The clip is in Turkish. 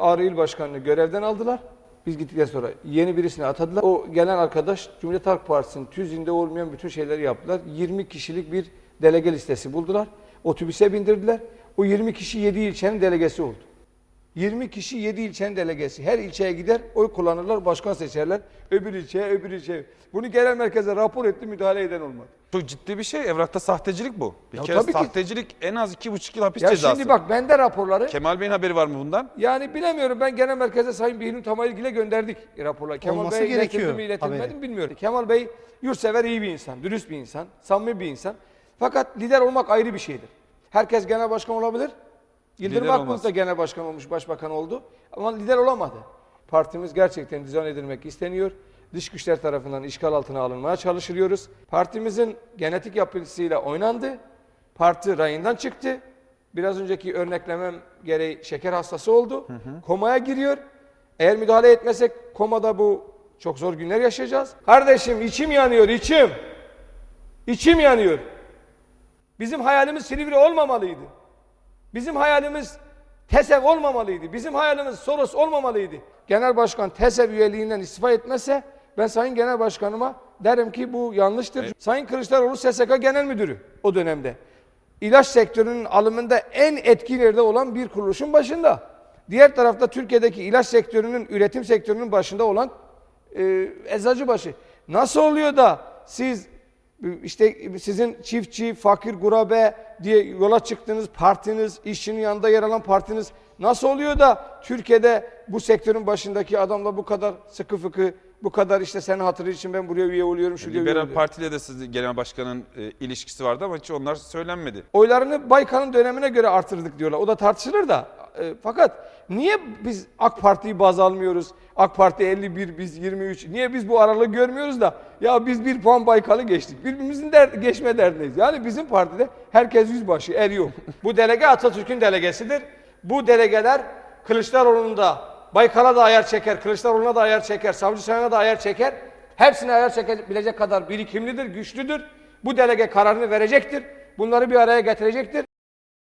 Ağrı İl Başkanı'nı görevden aldılar. Biz gittikten sonra yeni birisini atadılar. O gelen arkadaş Cumhuriyet Halk Partisi'nin tüzüğünde olmayan bütün şeyleri yaptılar. 20 kişilik bir delege listesi buldular. Otobüse bindirdiler. O 20 kişi 7 ilçenin delegesi oldu. 20 kişi 7 ilçenin delegesi. Her ilçeye gider, oy kullanırlar, başkan seçerler. Öbür ilçeye, öbür ilçeye. Bunu genel merkeze rapor etti, müdahale eden olmadı. Çok ciddi bir şey. Evrakta sahtecilik bu. Bir Ya kere tabii ki. sahtecilik en az iki buçuk yıl hapis Ya cezası. şimdi bak bende raporları Kemal Bey'in haberi var mı bundan? Yani bilemiyorum ben genel merkeze Sayın Behlül Tamayilgil'e gönderdik raporları. Kemal Olması Bey gerekiyor iletildi mi iletilmedi haberi. mi bilmiyorum. Kemal Bey yurtsever iyi bir insan, dürüst bir insan, samimi bir insan. Fakat lider olmak ayrı bir şeydir. Herkes genel başkan olabilir. Yıldırım Lider Akbulut da genel başkan olmuş, başbakan oldu. Ama lider olamadı. Partimiz gerçekten dizayn edilmek isteniyor. Dış güçler tarafından işgal altına alınmaya çalışılıyoruz. Partimizin genetik yapısıyla oynandı. Parti rayından çıktı. Biraz önceki örneklemem gereği şeker hastası oldu. Komaya giriyor. Eğer müdahale etmesek komada bu çok zor günler yaşayacağız. Kardeşim içim yanıyor içim. İçim yanıyor. Bizim hayalimiz Silivri olmamalıydı. Bizim hayalimiz TESEV olmamalıydı. Bizim hayalimiz Soros olmamalıydı. Genel Başkan TESEV üyeliğinden istifa etmezse ben Sayın Genel Başkanıma derim ki bu yanlıştır. Sayın Kılıçdaroğlu SSK Genel Müdürü o dönemde. İlaç sektörünün alımında en etkili yerde olan bir kuruluşun başında. Diğer tarafta Türkiye'deki ilaç sektörünün, üretim sektörünün başında olan e, eczacıbaşı. Nasıl oluyor da siz işte sizin çiftçi, fakir, gurabe diye yola çıktığınız partiniz, işçinin yanında yer alan partiniz nasıl oluyor da Türkiye'de bu sektörün başındaki adamla bu kadar sıkı fıkı, bu kadar işte senin hatırı için ben buraya üye oluyorum, şuraya üye Liberal oluyorum. Parti ile de siz genel başkanın e, ilişkisi vardı ama hiç onlar söylenmedi. Oylarını Baykan'ın dönemine göre artırdık diyorlar. O da tartışılır da. E, fakat niye biz AK Parti'yi baz almıyoruz? AK Parti 51, biz 23. Niye biz bu aralığı görmüyoruz da? Ya biz bir puan Baykal'ı geçtik. Birbirimizin der, geçme derdindeyiz. Yani bizim partide herkes yüzbaşı, er yok. bu delege Atatürk'ün delegesidir. Bu delegeler Kılıçdaroğlu'nun da Baykal'a da ayar çeker, Kılıçdaroğlu'na da ayar çeker, Savcı Sayan'a da ayar çeker. Hepsine ayar çekebilecek kadar birikimlidir, güçlüdür. Bu delege kararını verecektir. Bunları bir araya getirecektir.